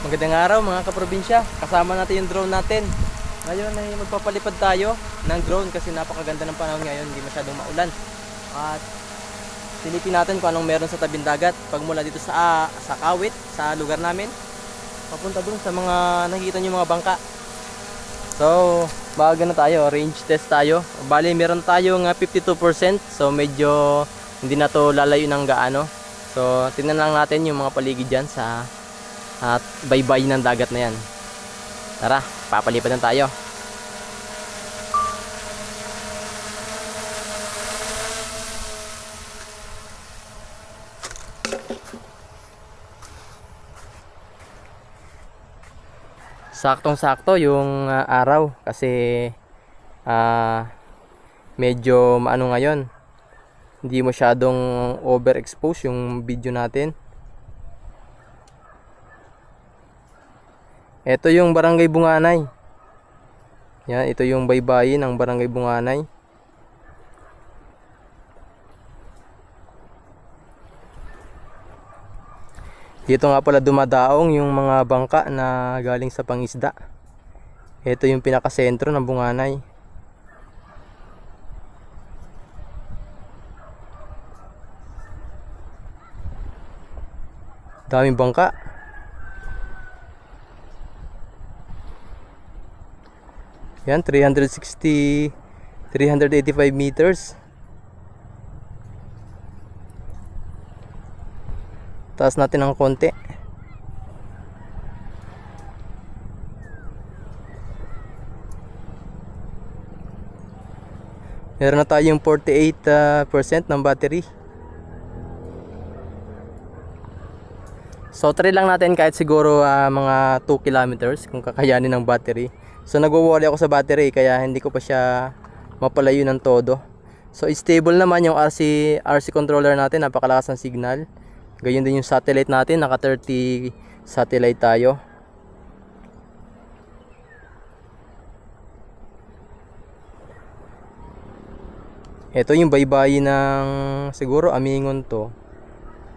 Magandang araw mga kaprobinsya. Kasama natin yung drone natin. Ngayon ay magpapalipad tayo ng drone kasi napakaganda ng panahon ngayon, hindi masyadong maulan. At silipin natin kung anong meron sa tabing dagat. Pagmula dito sa sa Kawit, sa lugar namin, papunta dun sa mga nakikita niyo mga bangka. So, baga na tayo, range test tayo. Bali, meron tayong ah, 52%, so medyo hindi na to lalayo ng gaano. So, tingnan lang natin yung mga paligid dyan sa at baybay ng dagat na yan. Tara, papalipad na tayo. Saktong-sakto yung ah, araw kasi ah medyo maano ngayon. Hindi masyadong overexpose yung video natin. Ito yung Barangay Bunganay. Yan, ito yung baybayin ng Barangay Bunganay. Dito nga pala dumadaong yung mga bangka na galing sa pangisda. Ito yung pinakasentro ng Bunganay. Daming bangka. Yan, 360, 385 meters. Taas natin ng konti. Meron na tayong 48% ah, percent ng battery. So try lang natin kahit siguro ah, mga 2 kilometers kung kakayanin ng battery. So nagwo-worry ako sa battery kaya hindi ko pa siya mapalayo ng todo. So stable naman yung RC RC controller natin, napakalakas ng signal. Gayon din yung satellite natin, naka 30 satellite tayo. Ito yung baybayin ng siguro Amingon to.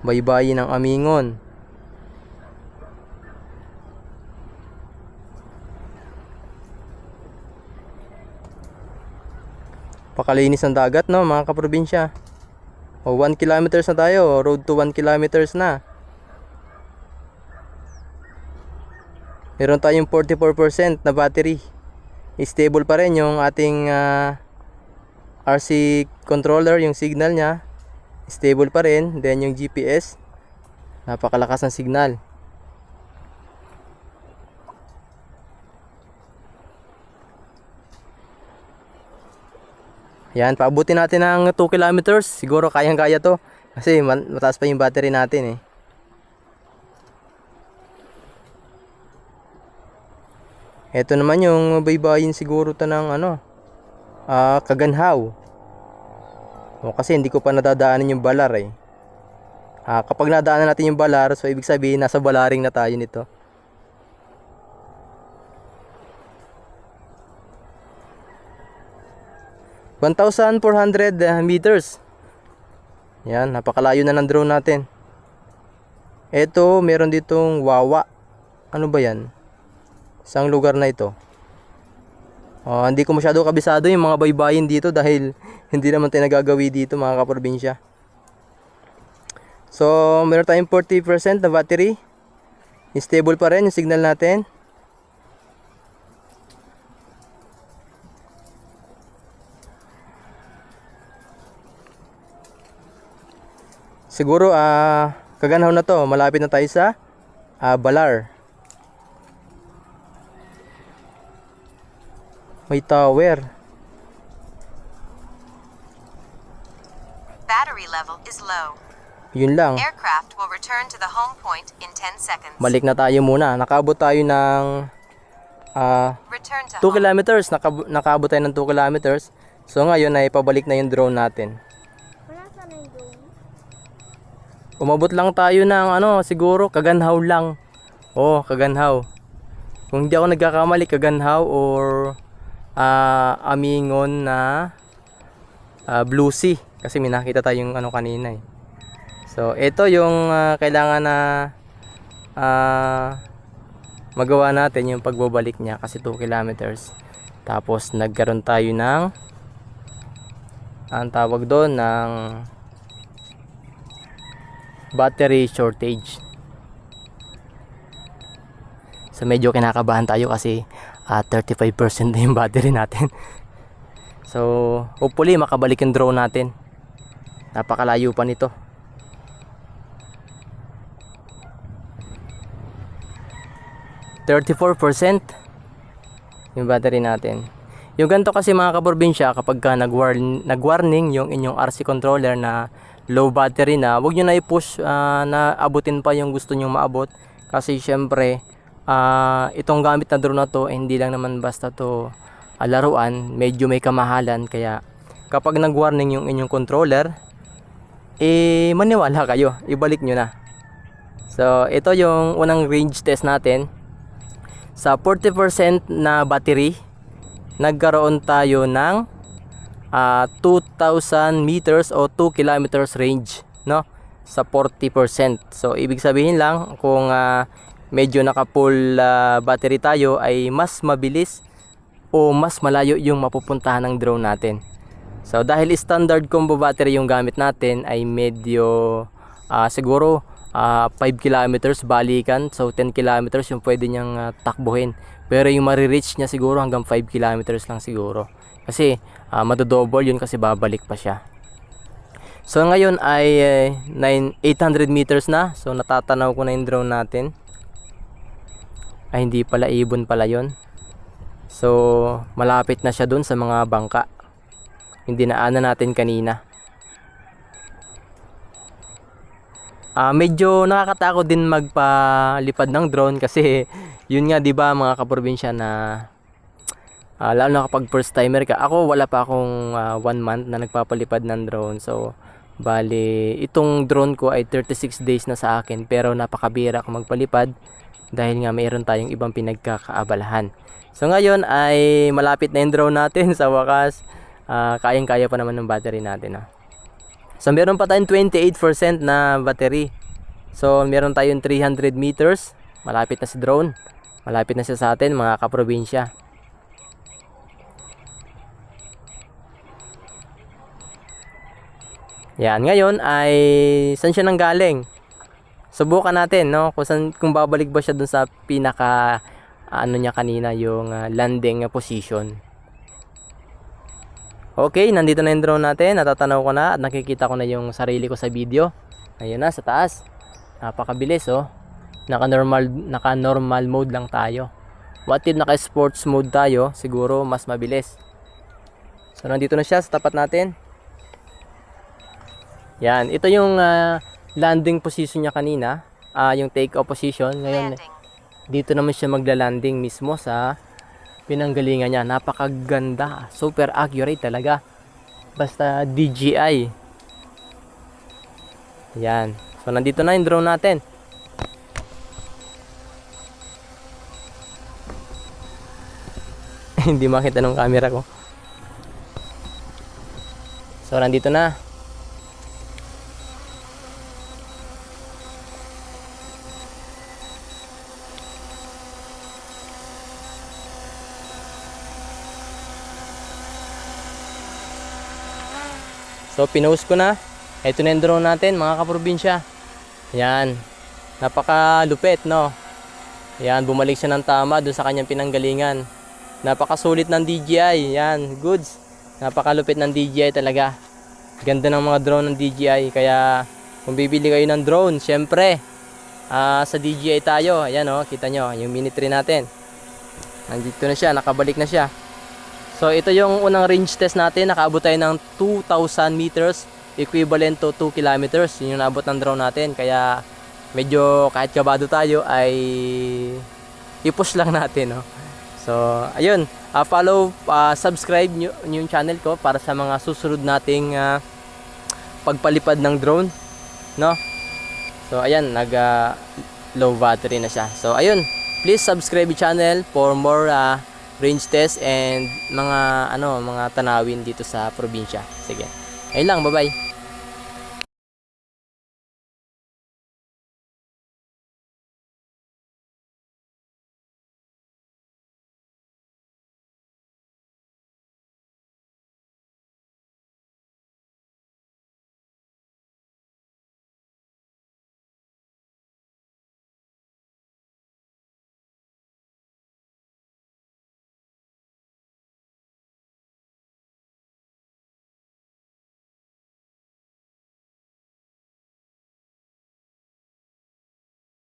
Baybayin ng Amingon. Pakalinis ng dagat no mga kaprobinsya. O 1 kilometers na tayo, road to 1 kilometers na. Meron tayong 44% na battery. Stable pa rin yung ating ah, RC controller, yung signal niya. Stable pa rin. Then yung GPS, napakalakas ng signal. Yan, paabutin natin ng 2 kilometers. Siguro kayang-kaya to. Kasi mataas pa yung battery natin eh. Ito naman yung baybayin siguro to ng ano, ah Kaganhaw. O, kasi hindi ko pa nadadaanan yung balar eh. Ah, kapag nadaanan natin yung balar, so ibig sabihin nasa balaring na tayo nito. One thousand four hundred uh, meters. Yan, napakalayo na ng drone natin. Ito, meron ditong Wawa. Ano ba yan? Saan lugar na ito? Oh, hindi ko masyado kabisado yung mga baybayin dito dahil hindi naman tayo nagagawi dito mga kaprobinsya. So, meron tayong 40% na battery. Stable pa rin yung signal natin. Siguro ah kaganaw na to, malapit na tayo sa ah, Balar. May tower. Battery level is low. Yun lang. Aircraft will return to the home point in 10 seconds. Balik na tayo muna. Nakaabot tayo ng ah Return to 2 home. kilometers. Nakab- nakaabot tayo ng 2 kilometers. So ngayon ay pabalik na yung drone natin. Wala sana yung drone. Umabot lang tayo ng ano, siguro kaganhaw lang. Oh, kaganhaw. Kung hindi ako nagkakamali, kaganhaw or ah amingon na ah, blue sea. Kasi may nakita tayong ano kanina eh. So, ito yung ah, kailangan na ah, magawa natin yung pagbabalik niya kasi 2 kilometers. Tapos nagkaroon tayo ng ang tawag doon ng battery shortage. So medyo kinakabahan tayo kasi ah, 35% na yung battery natin. so hopefully makabalik yung drone natin. Napakalayo pa nito. Thirty-four percent yung battery natin. Yung ganito kasi mga kaprobinsya kapag ka nag-warn- nag-warning yung inyong RC controller na low battery na, wag nyo na i-push ah, na abutin pa yung gusto nyong maabot. Kasi syempre ah, itong gamit na drone na to eh, hindi lang naman basta to ah, laruan, medyo may kamahalan. Kaya kapag nag-warning yung inyong controller eh maniwala kayo, ibalik nyo na. So ito yung unang range test natin. Sa 40% na battery nagkaroon tayo ng ah, 2,000 meters o 2 kilometers range no? Sa 40% so ibig sabihin lang kung ah, medyo naka full ah, battery tayo ay mas mabilis o mas malayo yung mapupuntahan ng drone natin. So dahil standard combo battery yung gamit natin ay medyo ah, siguro ah, 5 kilometers balikan. So 10 kilometers yung pwede niyang ah, takbuhin pero yung marireach niya siguro hanggang 5 kilometers lang siguro. Kasi ah, madodouble yun kasi babalik pa siya. So ngayon ay eh, 9, 800 meters na. So natatanaw ko na yung drone natin. Ay hindi pala ibon pala yon so malapit na siya dun sa mga bangka. Hindi naanan natin kanina. Ah, medyo nakakatakot din magpalipad ng drone kasi yun nga 'di ba mga kaprobinsya na ah, lalo na kapag first timer ka. Ako wala pa akong ah, one month na nagpapalipad ng drone. So bali itong drone ko ay 36 days na sa akin pero napakabira ako magpalipad dahil nga mayroon tayong ibang pinagkakaabalahan. So ngayon ay malapit na yung drone natin sa wakas. Ah, kayang-kaya pa naman ng battery natin ah. So meron pa tayong 28% na battery. So meron tayong 300 meters. Malapit na si drone. Malapit na siya sa atin mga kaprobinsya. Yan, ngayon ay saan siya nang galing? Subukan natin, no? Kung, saan, kung babalik ba siya dun sa pinaka ano niya kanina, yung ah, landing position. Okay, nandito na yung drone natin. Natatanaw ko na at nakikita ko na yung sarili ko sa video. Ayun na, sa taas. Napakabilis, oh. Naka-normal, naka-normal mode lang tayo. What if naka-sports mode tayo, siguro mas mabilis. So, nandito na siya sa tapat natin. Yan, ito yung ah, landing position niya kanina. Ah, yung take-off position. Ngayon, Landing. dito naman siya magla-landing mismo sa pinanggalingan niya. Napakaganda. Super accurate talaga. Basta DJI. Yan. So, nandito na yung drone natin. Hindi makita ng camera ko. So, nandito na. So, pinost ko na. Ito na yung drone natin, mga kaprobinsya. Yan. Napakalupit, no? Yan, bumalik siya ng tama doon sa kanyang pinanggalingan. Napakasulit ng DJI. Yan, goods. Napakalupit ng DJI talaga. Ganda ng mga drone ng DJI. Kaya, kung bibili kayo ng drone, syempre, ah, sa DJI tayo. Ayan, oh, kita nyo, yung Mini 3 natin. Nandito na siya, nakabalik na siya. So ito yung unang range test natin, nakaabot tayo ng 2,000 meters, equivalent to 2 kilometers. Yun yung naabot ng drone natin, kaya medyo kahit kabado tayo ay i-push lang natin. No? So ayun, ah, follow, ah, subscribe nyo, yung channel ko para sa mga susunod nating ah, pagpalipad ng drone. No? So ayan, nag ah, low battery na siya. So ayun, please subscribe yung channel for more ah, range test and mga ano mga tanawin dito sa probinsya. Sige. Ayun lang, bye-bye.